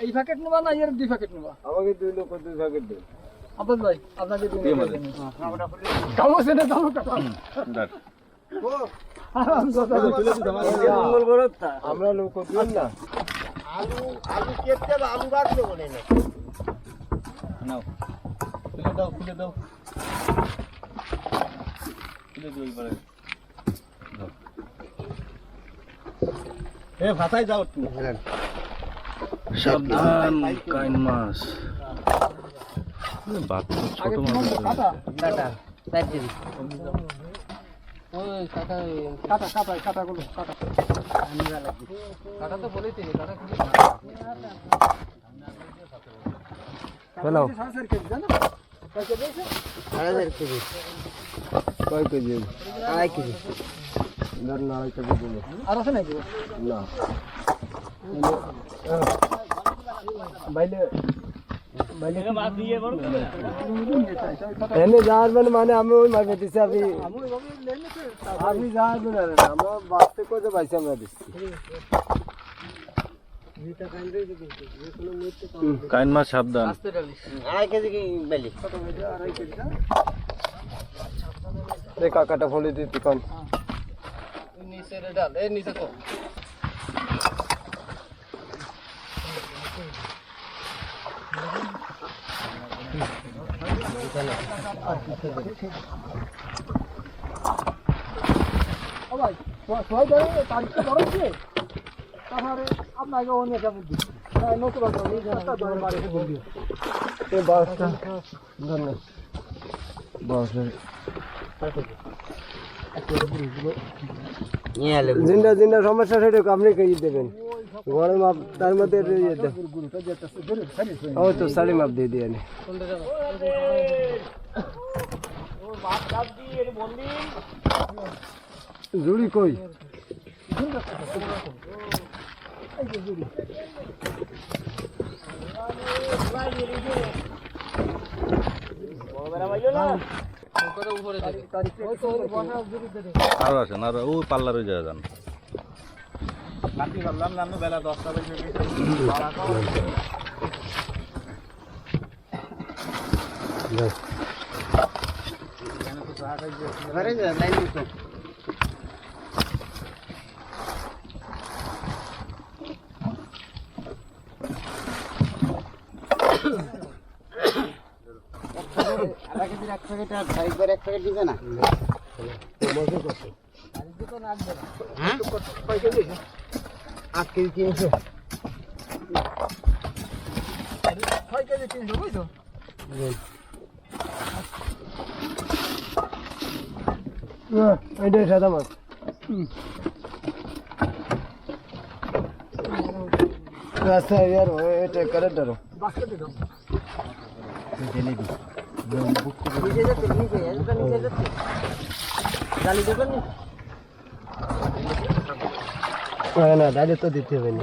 এই প্যাকেট নেবা না দুই প্যাকেট নেবা দুই লোক দুই ভাগের দেন আব্বাস ভাই আপনাকে দুই লোক কালো সেটা কালো কাটা আরাম কথা মঙ্গল করত আমরা লোক না আলু আলু কেটে না নাও খুলে দাও খুলে দাও খুলে দিও এবারে এ ভাতাই যাও একটু সাবধান কাইন মাছ। বাচ্চা ছোট মাছ কাটা টাটা চার কেজি ওই কাটা কাটা কাটা কাটা গুলো কাটা। কাটা তো বলেছি কাটা হ্যালো। কয় কেজি? আড়াই কেজি কয় কেজি আড়াই কেজি ধরুন আড়াই কেজি দিলে আর আছে নাকি? না। বাইলে বাইলে এনে যাবেন মানে আমি ওই মাছ দিচ্ছি আপনি আপনি যাবেন না আমরা বাঁচতে কোথায় পাইছি আমরা দিচ্ছি কাইন মাছ সাবধান। আড়াই কেজি কি বেলি? রে কাকাটা ফলে দিতে কোন রে ডাল এই নিচে তো। ও ভাই সবাই ধরে তারিখটা ধরেছে তারপরে আপনাকে অন্য একটা বুদ্ধি নতুন বাড়ি বাসটা। ধন্য বাসের জিন্দা জিন্দা সমস্যা সেটা আপনি কে দেবেন। গরম মাপ তার মধ্যে ও তো সাড়ে মাপ দিয়ে দিয়ে জুড়ি কই? আরও আছেন আরও ওই পাল্লার ওই জায়গা যান ঘরে যা লাইন দিতে আধা কেজির এক প্যাকেট আর একবার এক প্যাকেট দিবে না? হ্যাঁ? আট কেজি কিনেছো ছয় কেজি তিনশো। বুঝছ এটাই সাদা মাছ। ইয়ার এটা করে ধরো বাস্কেটে দাও। নিচে যাচ্ছে নিচে এটা নিচে যাচ্ছে জালি দেবেন নি না না ডালে তো দিতে হবে না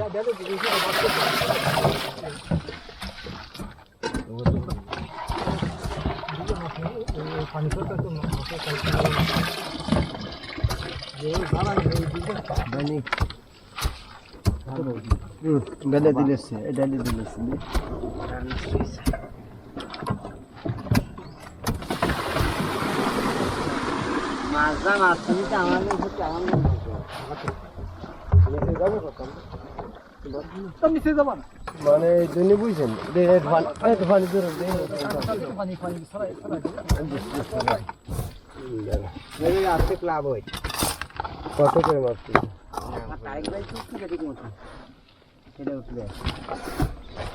বানি হুম বেলে দিলেছে ডালে দিলেছে মাছ যা মাছ তুমি তো আমার হচ্ছে আমার তো নিচে যাবা না মানে এই জন্য বুঝছেন আর্থিক লাভ হয় কত করে উঠবে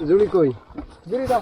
জুড়ি কই জুড়ি দাও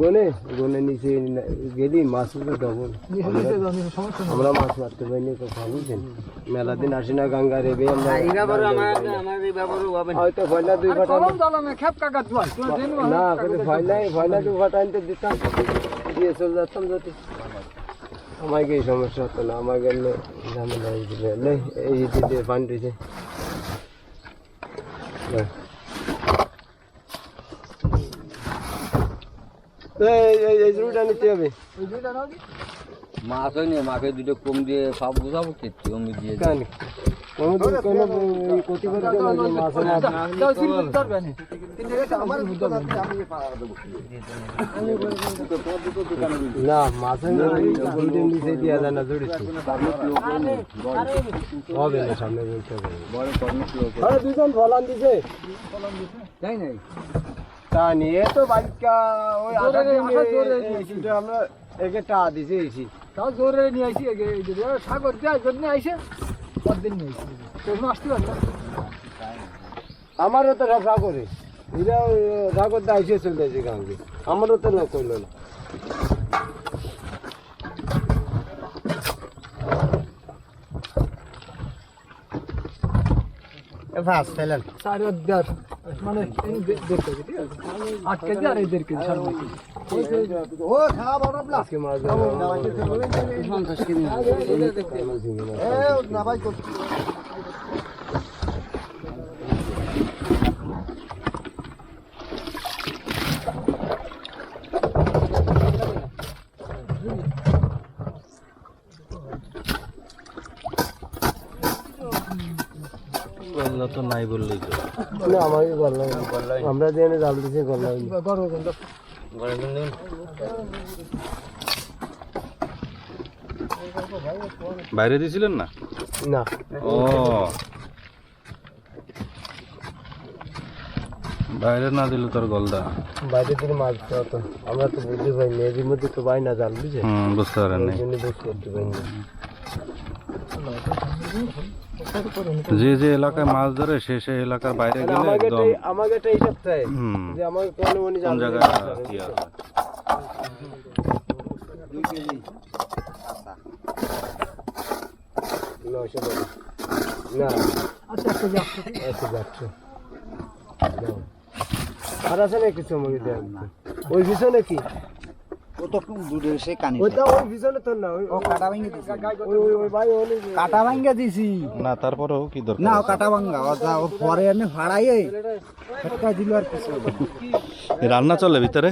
গনে গনে নিচে গেলি মাছ তো ডবল। আমরা মাছ মারতে পারিনি ভাবুছেন মেলা দিন আসি না গঙ্গা রেবে। হয়তো ফয়লা দুই ফাটা না ফয়লাই ফয়লা দুই ফাটা আনতে দিতাম। দিয়ে চলে যেতাম যদি। আমাকে এই সমস্যা হতো না আমার গেলে ঝামেলা এই দিতে দিতে এই জুড়িটা নিতে হবে। মাছ হয়নি মাকে দুটো কম দিয়ে সব বুঝাবো কি অমনি দিয়ে কেন? না মাছের যায় জড়িত হবে সামনে বলতে হবে। দুজন ফলান দিছে। তাই নাই? তা নিয়ে তো বাইকা ওই আমরা একে টা দিছে এসি তাও জোরে নিয়ে আইসি এগে এই সাগর দিয়ে আসবেন নিয়ে আইসে পরদিন নিয়ে আইসি তখন আসতে পারতাম আমারও তো করে এরা রাগর দা এসে চলে যাচ্ছে গাঙ্গে আমারও তো না করল না। ফাস ফেলেন। চার মানে দেড় কেজি ঠিক আছে? আট কেজি আর এই দেড় কেজি সাড়ে নয় কেজি। ও খাওয়া বড় মাছ ধরা পঞ্চাশ কেজি না তো নাই বললেই তো। না আমাকে করলাম আমরা জেনে জাল দিছে করলাম গরম বাইরে দিয়েছিলেন না? না। ও। বাইরে না দিলে তোর গলদা। বাইরে দিলে মাছ খাওয়া তো। আমরা তো বুঝতে পারিনি এর মধ্যে তো পাই না জাল বুঝে বুঝতে পারেন বুঝতে পারিনি। যে যে এলাকায় মাছ ধরে সে সে এলাকার বাইরে গেলে একদম আমাকে সপ্তাহে হুম। যে আমাকে কোনো মনে কোন জাল জায়গায় কি আছে না আচ্ছা একটা যে আসছে যাচ্ছে। আর আছে না কিছু ওই পিছনে কি? ও তো দূরে সে কানি ওইটা ওই পিছনে তোর না ও কাটা ভাঙ্গে দিছি। ওই ওই ওই ভাই ওই কাটা ভাঙ্গে দিছি। না তারপরেও কি দরকার? না ও কাটা ভাঙ্গা ও যা ও পরে আমি ফাড়াইয়ে ফটকা দিল আর কিছু রান্না চলে ভিতরে?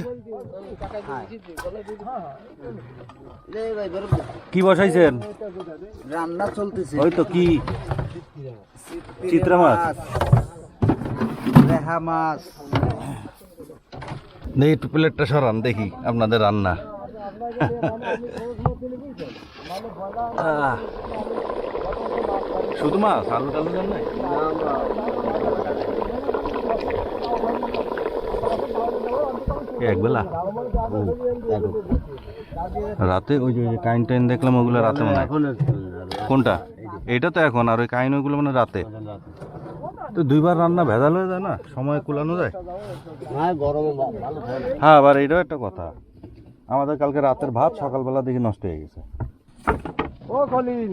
কি বসাইছেন? রান্না চলতেছে। ওই তো কি? চিত্রা মাছ। রেহা মাছ। নেই একটু প্লেটটা সরান দেখি আপনাদের রান্না। শুধু মাছ আলু টালু নাই? একবেলা রাতে ওই যে কাইন টাইন দেখলাম ওগুলো রাতে মনে হয়। কোনটা? এটা তো এখন আর ওই কাইন ওইগুলো মানে রাতে। তো দুইবার রান্না ভেজাল হয়ে যায় না? সময় কুলানো যায়? না গরমে ভালো হ্যাঁ আবার এটাও একটা কথা। আমাদের কালকে রাতের ভাত সকালবেলা দেখি নষ্ট হয়ে গেছে। ও কলিন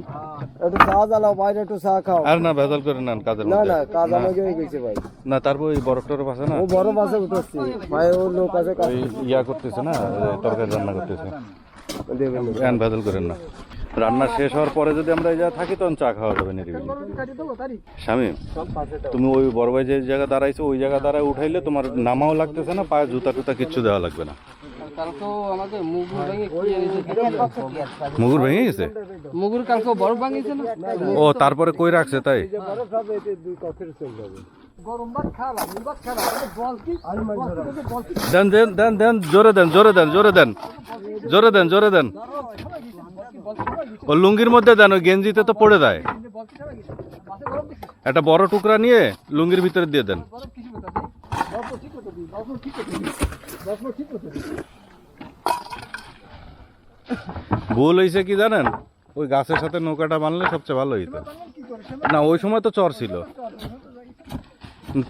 একটু চা জ্বালাও বাইরে একটু চা খাও। আর না ভেজাল করে নেন কাজের না না কাজ আমাকে গেছে ভাই। না তারপর ওই বরফ টরফ আছে না? ও বড় মাছে উঠেছি ভাই ও লোক আছে কাজ ইয়া করতেছে না তরকারি রান্না করতেছে। ভেজাল করেন না রান্না শেষ হওয়ার পরে যদি আমরা এই জায়গায় থাকি তখন চা খাওয়া যাবে নিরিবিলি। স্বামী তুমি ওই বড় ভাই যে জায়গা দাঁড়াইছো ওই জায়গা দাঁড়ায় উঠাইলে তোমার নামাও লাগতেছে না পায়ে জুতা টুতা কিচ্ছু দেওয়া লাগবে না। মুগুর ভেঙে গেছে মুগুর কালকে বরফ ভাঙিয়েছে না? ও তারপরে কই রাখছে তাই? দেন দেন দেন দেন জোরে দেন জোরে দেন জোরে দেন। জোরে দেন জোরে দেন। ও লুঙ্গির মধ্যে দেন ওই গেঞ্জিতে তো পড়ে দেয় একটা বড় টুকরা নিয়ে লুঙ্গির ভিতরে দিয়ে দেন। ভুল হয়েছে কি জানেন? ওই গাছের সাথে নৌকাটা বানলে সবচেয়ে ভালো হইতো। না ওই সময় তো চর ছিল।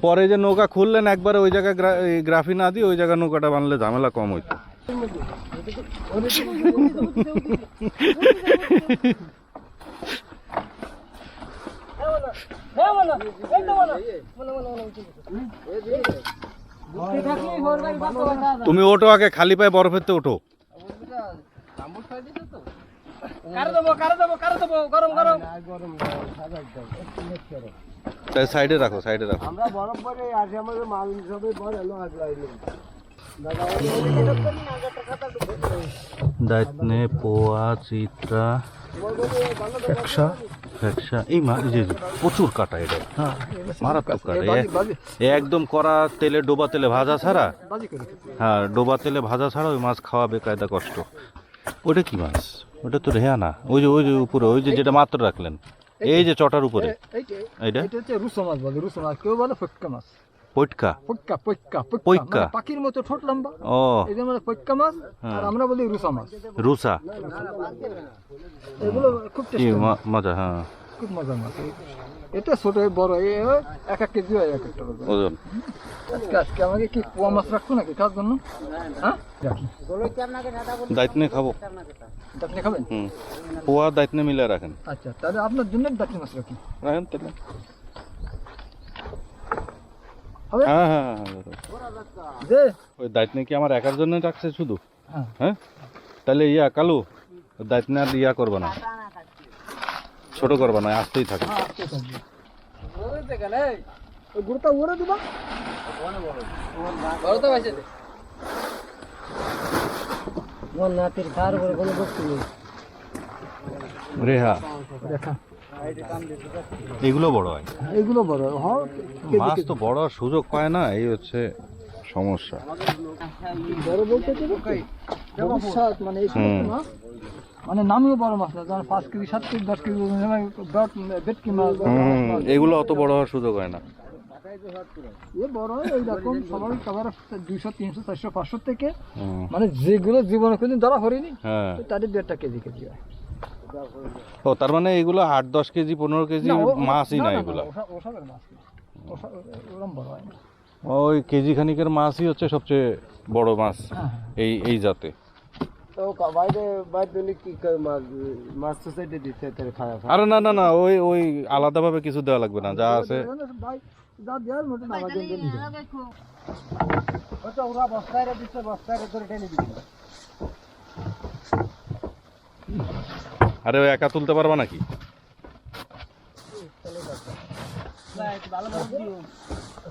পরে যে নৌকা খুললেন, একবারে ওই জায়গায় গ্রা- গ্রাফি না দিয়ে ওই জায়গায় নৌকাটা বানলে ঝামেলা কম হইতো। তুমি ওঠো আগে, খালি পায়ে বরফেতে ওঠো। কারে দেবো কারে দেবো কারে দেবো? গরম গরম। তাই সাইডে রাখো সাইডে রাখো। আমরা বরফ পরে আসি আমাদের মাল সবাই পরে এলো আজ লাইনে দায়িত্বে পোয়া চিত্রা ফ্যাকসা ফ্যাকসা এই মা যে প্রচুর কাটা এটা। হ্যাঁ মারাত্মক কাটা একদম কড়া তেলে ডোবা তেলে ভাজা ছাড়া। হ্যাঁ ডোবা তেলে ভাজা ছাড়া ওই মাছ খাওয়া বেকায়দা কষ্ট। ওটা কি মাছ? ওটা তো রেহা না ওই যে ওই যে উপরে ওই যে যেটা মাত্র রাখলেন। এই যে চটার উপরে। এইটা? এটা হচ্ছে রুসো মাছ বলে রুসো মাছ। কেউ বলে ফটকা মাছ। পটকা পটকা পটকা। মানে পাখির মতো ঠোঁট লম্বা। ও। এই যে মানে পটকা মাছ আর আমরা বলি রুসা মাছ। রুসা? এগুলো খুব টেস্টি মজা হ্যাঁ। খুব মজা মাছ। এটা ছোট বড় এই এক এক কেজি হয় এক একটা ওজন। আজকে আজকে আমাকে কি পোয়া মাছ রাখছো নাকি খাওয়ার জন্য? হ্যাঁ? দায়িত্ব খাব। আপনি খাবেন? হুম। পোয়া দায়িত্ব মিলে রাখেন। আচ্ছা তাহলে আপনার জন্য দাঁতি মাছ রাখি। রাখেন তাহলে। হবে? হ্যাঁ হ্যাঁ হ্যাঁ, হ্যাঁ ওই দায়িত্ব কি আমার একার জন্য রাখছে শুধু? হ্যাঁ। হ্যাঁ? তাহলে ইয়া কালু দায়িত্ব আর ইয়া করবে না। ছোট করবে না আসতেই থাকে। গুড়টা ওরে দিবা। আমার নাতির খাওয়ার উপরে কোনো বস্তু নেই। রেহা এগুলো বড় হয়। বড় হ্যাঁ। মাছ তো বড় হওয়ার সুযোগ পায় না এই হচ্ছে সমস্যা। বড় বলতে মানে এই মাছ মানে নামিও বড় মাছ না যেমন পাঁচ কেজি সাত কেজি দশ কেজি হয়, বেটকি মাছ এগুলো অত বড় হওয়ার সুযোগ হয় না। এ বড় এইরকম সবাই সবার দুইশো তিনশো চারশো পাঁচশো থেকে মানে যেগুলো জীবনে কোনদিন ধরা হয়নি হ্যাঁ। তাদের কেজি কেজি হয়। ও তার মানে এগুলো আট দশ কেজি পনেরো কেজি মাছই না এগুলো। হয়। ওই কেজি খানিকের মাছই হচ্ছে সবচেয়ে বড় মাছ হ্যাঁ, এই এই জাতে। তো বাইরে বাইরে দিলে কি করে মাছ সাইডে দিতে তাহলে খাওয়া আরে না না না ওই ওই আলাদাভাবে কিছু দেওয়া লাগবে না যা আছে। যা দেওয়ার মতো না, আমাদের দিয়ে ওটা ওরা বস্তায় রে বস্তায় রে টেনে দিবে। আরে ওই একা তুলতে পারবা নাকি?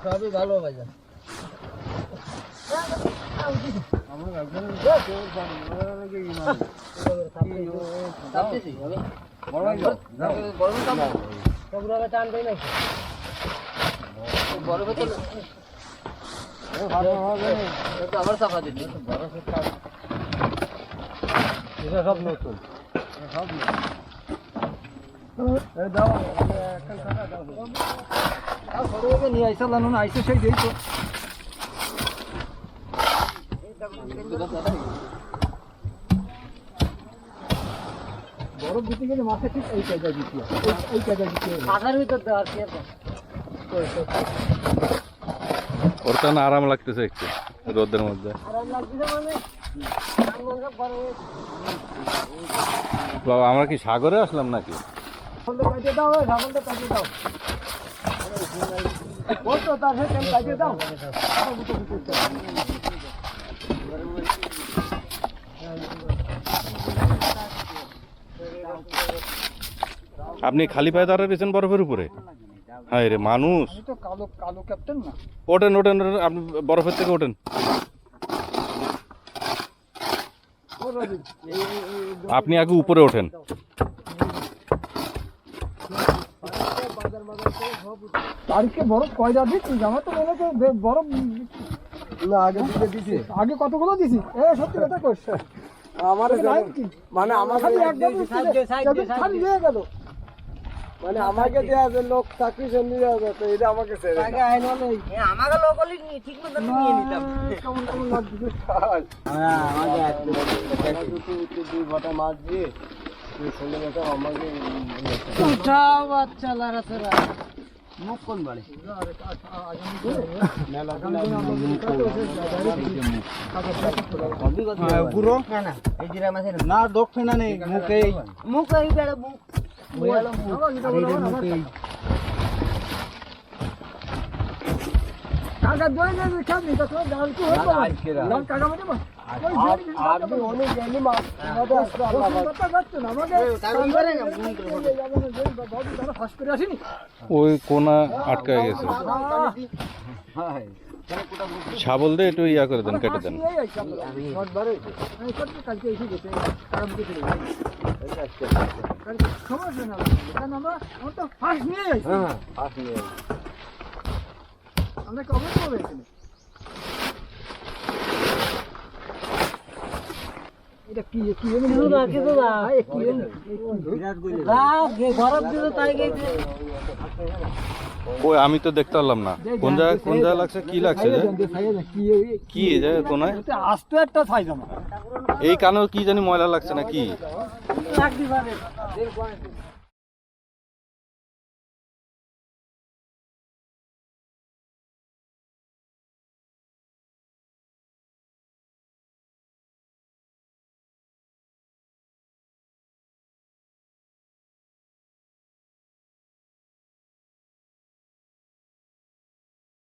সবই ভালো। সবগুলো টান দেয় নাকি আবার চাপা এটা সব নতুন আর সরু ওকে নিয়ে আইসা লানো না, আইসা সেই দিই তো। বরফ দিতে গেলে মাথা ঠিক এই জায়গায় দিতে। এই- দিতে। পাখার ভিতর দেওয়ার কি ওর তো না আরাম লাগতেছে একটু রোদের মধ্যে আরাম মানে বাবা আমরা কি সাগরে আসলাম নাকি দাও, দাও। আপনি খালি পায়ে দাঁড়িয়ে রয়েছেন বরফের উপরে? হ্যাঁ রে মানুষ। তো কালো কালো ক্যাপ্টেন না। ওঠেন ওঠেন আপনি বরফের থেকে ওঠেন। আপনি আগে উপরে ওঠেন। তারিখে বরফ কয়টা দিচ্ছিস? আমার তো মনে বরফ না আগে দিছে আগে কতগুলো দিছি? এ সত্যি কথা কইস। আমার মানে আমাকে খালি দিয়ে গেল মানে আমাকে দেওয়া আছে লোক চাকরি সন্ধি দেওয়া আছে এটা আমাকে ছেড়ে দাও। আমাকে লোক হলে ঠিক মতো নিয়ে নিতাম। কেমন কেমন লাগছে একটা দুটো দুটো দুই বটা মাছ দিয়ে আমাকে উঠাও বাচ্চা লাড়াচাড়া। মুখ কোন বাড়ি? পুরো না না জিরা না নেই মুখে মুখ এই বেড়া কাকা দই দই খাবি তো তো দাল কি হতো দাল কাকা মতে ওই কোনা আটকায় গেছে। শাবল দিয়ে একটু ইয়া করে দেন, কেটে দেন। আমরা আমরা কবে করব এখানে এটা কি কি এমনি কিছু না, না। কি এমনি? না গে গরম দিল তাই গেছে। ওই আমি তো দেখতে পারলাম না। কোন জায়গায় কোন জায়গায় লাগছে? কি লাগছে কি এই জায়গায় কোনায়? এটা একটা সাইজ আমার। এই কানেও কি জানি ময়লা লাগছে না কি